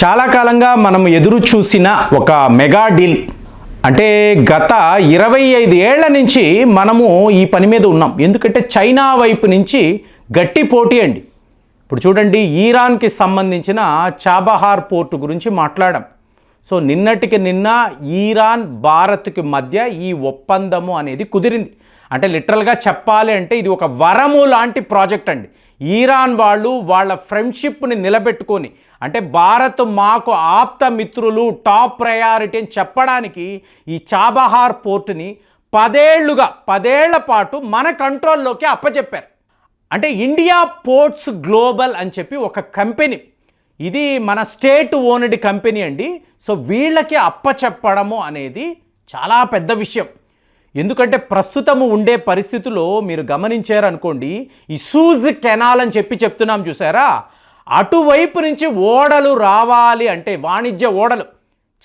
చాలా కాలంగా మనం ఎదురు చూసిన ఒక మెగా డీల్. అంటే గత ఇరవై ఐదు ఏళ్ళ నుంచి మనము ఈ పని మీద ఉన్నాం. ఎందుకంటే చైనా వైపు నుంచి గట్టి పోటీ అండి. ఇప్పుడు చూడండి ఈరాన్కి సంబంధించిన చాబహార్ పోర్టు గురించి మాట్లాడాం. సో నిన్నటికి నిన్న ఈరాన్ భారత్కి మధ్య ఈ ఒప్పందము అనేది కుదిరింది. అంటే లిటరల్గా చెప్పాలి అంటే ఇది ఒక వరము లాంటి ప్రాజెక్ట్ అండి. ఈరాన్ వాళ్ళు వాళ్ళ ఫ్రెండ్షిప్ని నిలబెట్టుకొని అంటే భారత్ మాకు ఆప్త మిత్రులు టాప్ ప్రయారిటీ అని చెప్పడానికి ఈ చాబహార్ పోర్టుని పదేళ్ళుగా పదేళ్ళ పాటు మన కంట్రోల్లోకి అప్పచెప్పారు అంటే ఇండియా పోర్ట్స్ గ్లోబల్ అని చెప్పి ఒక కంపెనీ. ఇది మన స్టేట్ ఓన్డ్ కంపెనీ అండి. సో వీళ్ళకి అప్పచెప్పడము అనేది చాలా పెద్ద విషయం. ఎందుకంటే ప్రస్తుతము ఉండే పరిస్థితుల్లో మీరు గమనించారనుకోండి ఈ సూజ్ కెనాల్ అని చెప్పి చెప్తున్నాం చూసారా? అటువైపు నుంచి ఓడలు రావాలి అంటే వాణిజ్య ఓడలు.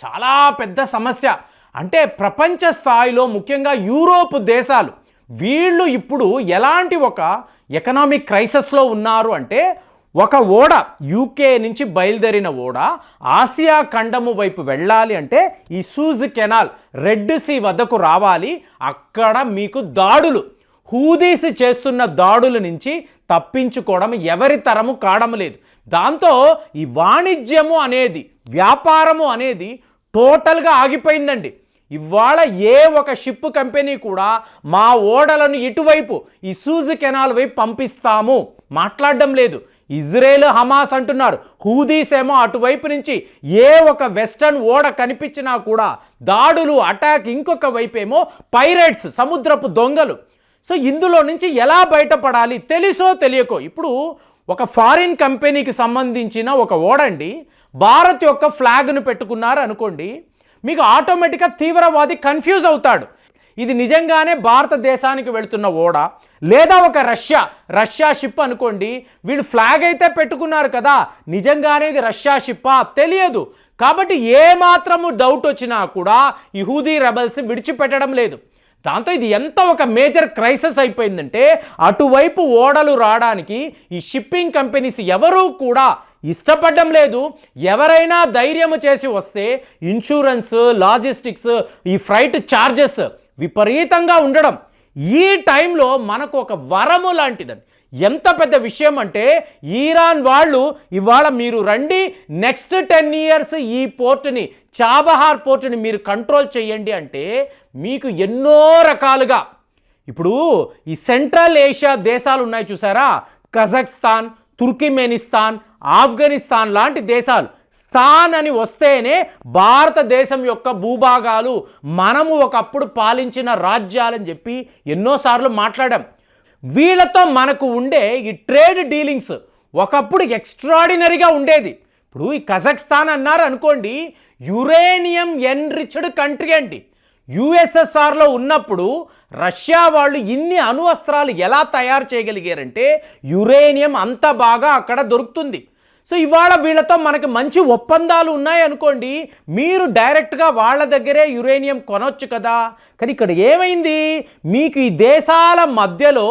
చాలా పెద్ద సమస్య. అంటే ప్రపంచ స్థాయిలో ముఖ్యంగా యూరోప్ దేశాలు వీళ్ళు ఇప్పుడు ఎలాంటి ఒక ఎకనామిక్ క్రైసిస్లో ఉన్నారు అంటే ఒక ఓడ యూకే నుంచి బయలుదేరిన ఓడ ఆసియా ఖండము వైపు వెళ్ళాలి అంటే ఈ సూజ్ కెనాల్ రెడ్ సీ వద్దకు రావాలి. అక్కడ మీకు దాడులు. హూదీస్ చేస్తున్న దాడుల నుంచి తప్పించుకోవడం ఎవరి తరము కాడం లేదు. దాంతో ఈ వాణిజ్యము అనేది వ్యాపారము అనేది టోటల్గా ఆగిపోయిందండి. ఇవాళ ఏ ఒక షిప్ కంపెనీ కూడా మా ఓడలను ఇటువైపు ఈ సూజ్ కెనాల్ వైపు పంపిస్తాము. మాట్లాడడం లేదు. ఇజ్రాయేల్ హమాస్ అంటున్నారు హూదీస్ ఏమో అటువైపు నుంచి ఏ ఒక వెస్టర్న్ ఓడ కనిపించినా కూడా దాడులు అటాక్ ఇంకొక వైపు ఏమో పైరేట్స్ సముద్రపు దొంగలు. సో ఇందులో నుంచి ఎలా బయటపడాలి తెలుసో తెలియకో. ఇప్పుడు ఒక ఫారిన్ కంపెనీకి సంబంధించిన ఒక ఓడండి భారత్ యొక్క ఫ్లాగ్ను పెట్టుకున్నారు అనుకోండి మీకు ఆటోమేటిక్గా తీవ్రవాది కన్ఫ్యూజ్ అవుతాడు. ఇది నిజంగానే భారతదేశానికి వెళుతున్న ఓడ లేదా ఒక రష్యా రష్యా షిప్ అనుకోండి వీళ్ళు ఫ్లాగ్ అయితే పెట్టుకున్నారు కదా నిజంగానే ఇది రష్యా షిప్పా తెలియదు. కాబట్టి ఏ మాత్రము డౌట్ వచ్చినా కూడా యహూదీ రెబల్స్ విడిచిపెట్టడం లేదు. దాంతో ఇది ఎంత ఒక మేజర్ క్రైసిస్ అయిపోయిందంటే అటువైపు ఓడలు రావడానికి ఈ షిప్పింగ్ కంపెనీస్ ఎవరూ కూడా ఇష్టపడడం లేదు. ఎవరైనా ధైర్యం చేసి వస్తే ఇన్సూరెన్స్ లాజిస్టిక్స్ ఈ ఫ్రైట్ ఛార్జెస్ విపరీతంగా ఉండడం. ఈ టైంలో మనకు ఒక వరము లాంటిదండి ఎంత పెద్ద విషయం అంటే ఈరాన్ వాళ్ళు ఇవాళ మీరు రండి నెక్స్ట్ టెన్ ఇయర్స్ ఈ పోర్టుని చాబహార్ పోర్టుని మీరు కంట్రోల్ చేయండి అంటే మీకు ఎన్నో రకాలుగా. ఇప్పుడు ఈ సెంట్రల్ ఏషియా దేశాలు ఉన్నాయి చూసారా? కజాక్స్తాన్ తుర్కిమెనిస్తాన్ ఆఫ్ఘనిస్తాన్ లాంటి దేశాలు. స్థాన్ అని వస్తేనే భారతదేశం యొక్క భూభాగాలు మనము ఒకప్పుడు పాలించిన రాజ్యాలని చెప్పి ఎన్నోసార్లు మాట్లాడాం. వీళ్ళతో మనకు ఉండే ఈ ట్రేడ్ డీలింగ్స్ ఒకప్పుడు ఎక్స్ట్రాడినరీగా ఉండేది. ఇప్పుడు ఈ కజక్స్థాన్ అన్నారు అనుకోండి యురేనియం ఎన్రిచ్డ్ కంట్రీ అండి. యుఎస్ఎస్ఆర్లో ఉన్నప్పుడు రష్యా వాళ్ళు ఇన్ని అణువస్త్రాలు ఎలా తయారు చేయగలిగారంటే యురేనియం అంత బాగా అక్కడ దొరుకుతుంది. సో ఇవాళ వీళ్ళతో మనకి మంచి ఒప్పందాలు ఉన్నాయి అనుకోండి మీరు డైరెక్ట్గా వాళ్ళ దగ్గరే యురేనియం కొనొచ్చు కదా. కానీ ఇక్కడ ఏమైంది? మీకు ఈ దేశాల మధ్యలో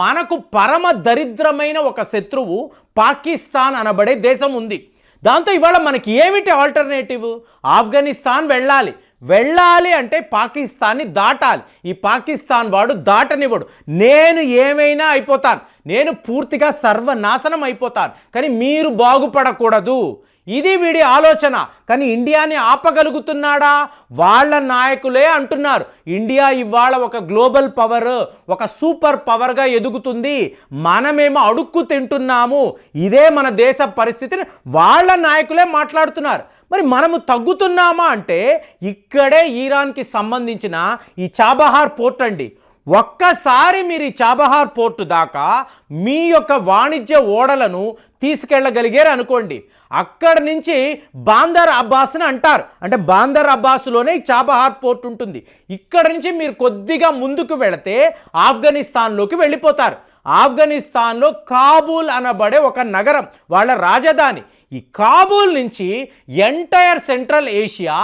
మనకు పరమ దరిద్రమైన ఒక శత్రువు పాకిస్తాన్ అనబడే దేశం ఉంది. దాంతో ఇవాళ మనకి ఏమిటి ఆల్టర్నేటివ్? ఆఫ్ఘనిస్తాన్ వెళ్ళాలి. వెళ్ళాలి అంటే పాకిస్తాన్ని దాటాలి. ఈ పాకిస్తాన్ వాడు దాటనివ్వడు. నేను ఏమైనా అయిపోతాను. నేను పూర్తిగా సర్వనాశనం అయిపోతాను. కానీ మీరు బాగుపడకూడదు. ఇది వీడి ఆలోచన. కానీ ఇండియాని ఆపగలుగుతున్నాడా? వాళ్ళ నాయకులే అంటున్నారు. ఇండియా ఇవాళ ఒక గ్లోబల్ పవర్ ఒక సూపర్ పవర్గా ఎదుగుతుంది. మనమేమో అడుక్కు తింటున్నాము. ఇదే మన దేశ పరిస్థితిని వాళ్ళ నాయకులే మాట్లాడుతున్నారు. మరి మనము తగ్గుతున్నామా అంటే ఇక్కడే ఈరాన్కి సంబంధించిన ఈ చాబహార్ పోర్ట్ అండి. ఒక్కసారి మీరు ఈ చాబహార్ పోర్టు దాకా మీ యొక్క వాణిజ్య ఓడలను తీసుకెళ్ళగలిగారు అనుకోండి. అక్కడి నుంచి బాందర్ అబ్బాస్ అని అంటారు. అంటే బాందర్ అబ్బాస్లోనే చాబహార్ పోర్ట్ ఉంటుంది. ఇక్కడ నుంచి మీరు కొద్దిగా ముందుకు వెళితే ఆఫ్ఘనిస్తాన్లోకి వెళ్ళిపోతారు. ఆఫ్ఘనిస్తాన్లో కాబూల్ అనబడే ఒక నగరం వాళ్ళ రాజధాని. ఈ కాబూల్ నుంచి ఎంటైర్ సెంట్రల్ ఏషియా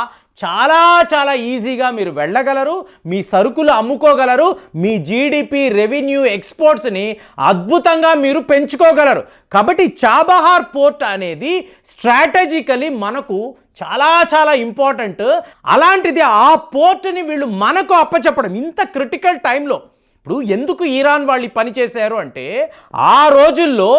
చాలా చాలా ఈజీగా మీరు వెళ్ళగలరు మీ సరుకులు అమ్ముకోగలరు మీ జీడిపి రెవెన్యూ ఎక్స్పోర్ట్స్ని అద్భుతంగా మీరు పెంచుకోగలరు. కాబట్టి చాబహార్ పోర్ట్ అనేది స్ట్రాటజికలీ మనకు చాలా చాలా ఇంపార్టెంట్. అలాంటిది ఆ పోర్ట్ని వీళ్ళు మనకు అప్పచెప్పడం ఇంత క్రిటికల్ టైంలో ఇప్పుడు ఎందుకు ఈరాన్ వాళ్ళు పని చేశారు అంటే ఆ రోజుల్లో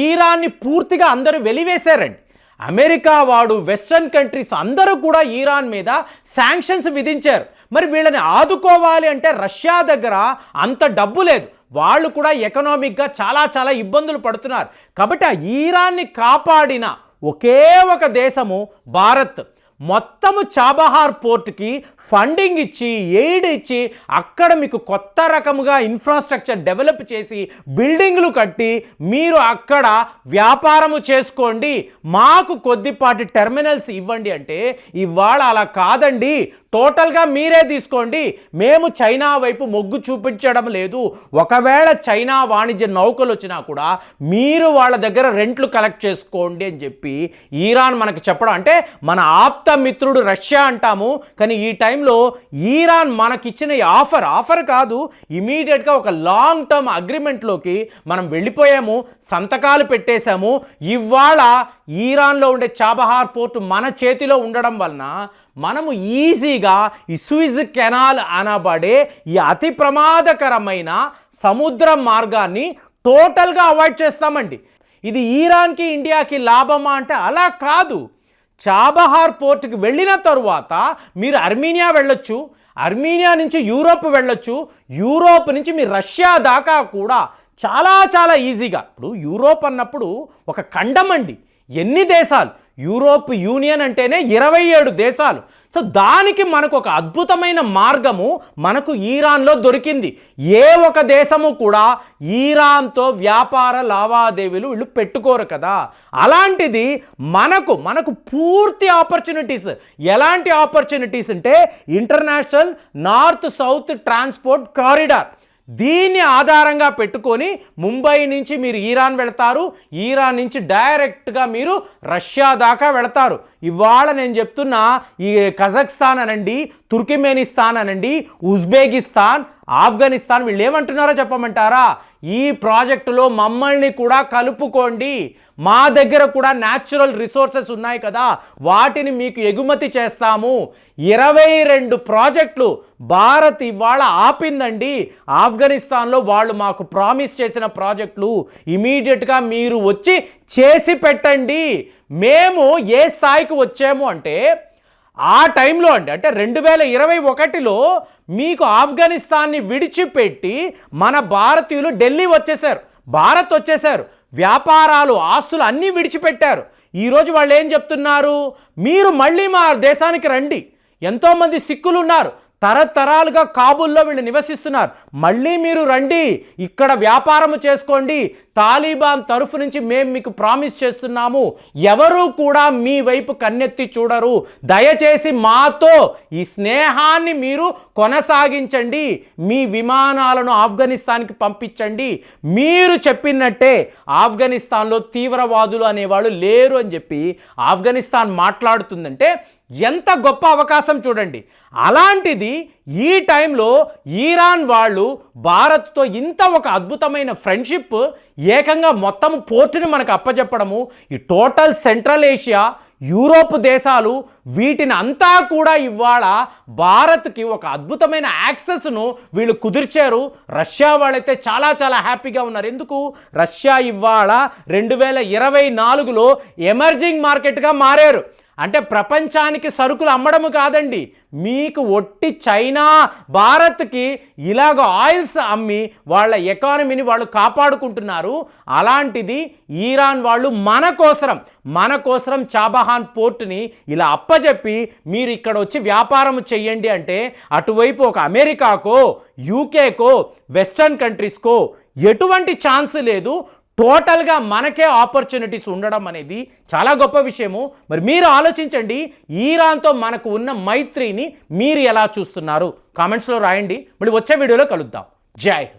ఈరాన్ని పూర్తిగా అందరూ వెలివేశారండి. అమెరికా వాడు వెస్ట్రన్ కంట్రీస్ అందరూ కూడా ఈరాన్ మీద శాంక్షన్స్ విధించారు. మరి వీళ్ళని ఆదుకోవాలి అంటే రష్యా దగ్గర అంత డబ్బు లేదు. వాళ్ళు కూడా ఎకనామిక్గా చాలా చాలా ఇబ్బందులు పడుతున్నారు. కాబట్టి ఆ ఈరాన్ని కాపాడిన ఒకే ఒక దేశము భారత్. మొత్తము చాబహార్ పోర్ట్కి ఫండింగ్ ఇచ్చి ఎయిడ్ ఇచ్చి అక్కడ మీకు కొత్త రకముగా ఇన్ఫ్రాస్ట్రక్చర్ డెవలప్ చేసి బిల్డింగ్లు కట్టి మీరు అక్కడ వ్యాపారము చేసుకోండి. మాకు కొద్దిపాటి టెర్మినల్స్ ఇవ్వండి అంటే ఇవాళ అలా కాదండి. టోటల్గా మీరే తీసుకోండి. మేము చైనా వైపు మొగ్గు చూపించడం లేదు. ఒకవేళ చైనా వాణిజ్య నౌకలు వచ్చినా కూడా మీరు వాళ్ళ దగ్గర రెంట్లు కలెక్ట్ చేసుకోండి అని చెప్పి ఈరాన్ మనకు చెప్పడం. అంటే మన ఆప్త మిత్రుడు రష్యా అంటాము. కానీ ఈ టైంలో ఈరాన్ మనకిచ్చిన ఈ ఆఫర్ ఆఫర్ కాదు. ఇమీడియట్గా ఒక లాంగ్ టర్మ్ అగ్రిమెంట్లోకి మనం వెళ్ళిపోయాము. సంతకాలు పెట్టేశాము. ఇవాళ ఈరాన్లో ఉండే చాబహార్ పోర్టు మన చేతిలో ఉండడం వలన మనము ఈజీగా ఈ సూయిజ్ కెనాల్ అనబడే ఈ అతి ప్రమాదకరమైన సముద్ర మార్గాన్ని టోటల్గా అవాయిడ్ చేస్తామండి. ఇది ఈరాన్కి ఇండియాకి లాభమా అంటే అలా కాదు. చాబహార్ పోర్ట్కి వెళ్ళిన తరువాత మీరు అర్మీనియా వెళ్ళొచ్చు అర్మీనియా నుంచి యూరోప్ వెళ్ళొచ్చు యూరోప్ నుంచి మీరు రష్యా దాకా కూడా చాలా చాలా ఈజీగా. ఇప్పుడు యూరోప్ అన్నప్పుడు ఒక ఖండం అండి ఎన్ని దేశాలు? యూరోప్ యూనియన్ అంటేనే ఇరవై ఏడు దేశాలు. సో దానికి మనకు ఒక అద్భుతమైన మార్గము మనకు ఈరాన్లో దొరికింది. ఏ ఒక దేశము కూడా ఈరాన్తో వ్యాపార లావాదేవీలు వీళ్ళు పెట్టుకోరు కదా. అలాంటిది మనకు మనకు పూర్తి ఆపర్చునిటీస్. ఎలాంటి ఆపర్చునిటీస్ అంటే international north south transport corridor. దీన్ని ఆధారంగా పెట్టుకొని ముంబై నుంచి మీరు ఈరాన్ వెళతారు. ఈరాన్ నుంచి డైరెక్ట్గా మీరు రష్యా దాకా వెళతారు. ఇవాళ నేను చెప్తున్నా ఈ కజాక్స్తాన్ అనండి తుర్కిమేనిస్తాన్ అనండి ఉజ్బెకిస్తాన్ ఆఫ్ఘనిస్తాన్ వీళ్ళు ఏమంటున్నారో చెప్పమంటారా? ఈ ప్రాజెక్టులో మమ్మల్ని కూడా కలుపుకోండి. మా దగ్గర కూడా న్యాచురల్ రిసోర్సెస్ ఉన్నాయి కదా. వాటిని మీకు ఎగుమతి చేస్తాము. ఇరవై రెండు ప్రాజెక్టులు భారత్ ఇవాళ ఆపిందండి. ఆఫ్ఘనిస్తాన్లో వాళ్ళు మాకు ప్రామిస్ చేసిన ప్రాజెక్టులు ఇమీడియట్గా మీరు వచ్చి చేసి పెట్టండి. మేము ఏ స్థాయికి వచ్చాము అంటే ఆ టైంలో అండి అంటే రెండు వేల ఇరవై ఒకటిలో మీకు ఆఫ్ఘనిస్తాన్ని విడిచిపెట్టి మన భారతీయులు ఢిల్లీ వచ్చేసారు భారత్ వచ్చేసారు వ్యాపారాలు ఆస్తులు అన్నీ విడిచిపెట్టారు. ఈరోజు వాళ్ళు ఏం చెప్తున్నారు? మీరు మళ్ళీ మా దేశానికి రండి. ఎంతోమంది సిక్కులు ఉన్నారు తరతరాలుగా కాబుల్లో వీళ్ళు నివసిస్తున్నారు. మళ్ళీ మీరు రండి ఇక్కడ వ్యాపారం చేసుకోండి తాలిబాన్ తరఫు నుంచి మేము మీకు ప్రామిస్ చేస్తున్నాము. ఎవరు కూడా మీ వైపు కన్నెత్తి చూడరు. దయచేసి మాతో ఈ స్నేహాన్ని మీరు కొనసాగించండి. మీ విమానాలను ఆఫ్ఘనిస్తాన్కి పంపించండి. మీరు చెప్పినట్టే ఆఫ్ఘనిస్తాన్లో తీవ్రవాదులు అనేవాళ్ళు లేరు అని చెప్పి ఆఫ్ఘనిస్తాన్ మాట్లాడుతుందంటే ఎంత గొప్ప అవకాశం చూడండి. అలాంటిది ఈ టైంలో ఈరాన్ వాళ్ళు భారత్తో ఇంత ఒక అద్భుతమైన ఫ్రెండ్షిప్ ఏకంగా మొత్తం పోర్టుని మనకు అప్పచెప్పడము ఈ టోటల్ సెంట్రల్ ఏషియా యూరోప్ దేశాలు వీటిని అంతా కూడా ఇవాళ భారత్కి ఒక అద్భుతమైన యాక్సెస్ను వీళ్ళు కుదిర్చారు. రష్యా వాళ్ళైతే చాలా చాలా హ్యాపీగా ఉన్నారు. ఎందుకు? రష్యా ఇవాళ రెండు వేల ఇరవై నాలుగులో ఎమర్జింగ్ మార్కెట్గా మారారు. అంటే ప్రపంచానికి సరుకులు అమ్మడము కాదండి. మీకు ఒట్టి చైనా భారత్కి ఇలాగ ఆయిల్స్ అమ్మి వాళ్ళ ఎకానమీని వాళ్ళు కాపాడుకుంటున్నారు. అలాంటిది ఈరాన్ వాళ్ళు మన కోసరం మన కోసరం చాబహాన్ పోర్ట్ని ఇలా అప్పజెప్పి మీరు ఇక్కడ వచ్చి వ్యాపారం చెయ్యండి అంటే అటువైపు ఒక అమెరికాకో యూకేకో వెస్టర్న్ కంట్రీస్కో ఎటువంటి ఛాన్స్ లేదు. టోటల్గా మనకే ఆపర్చునిటీస్ ఉండడం అనేది చాలా గొప్ప విషయము. మరి మీరు ఆలోచించండి ఈరాన్తో మనకు ఉన్న మైత్రిని మీరు ఎలా చూస్తున్నారు? కామెంట్స్లో రాయండి. మళ్ళీ వచ్చే వీడియోలో కలుద్దాం. జై హింద్.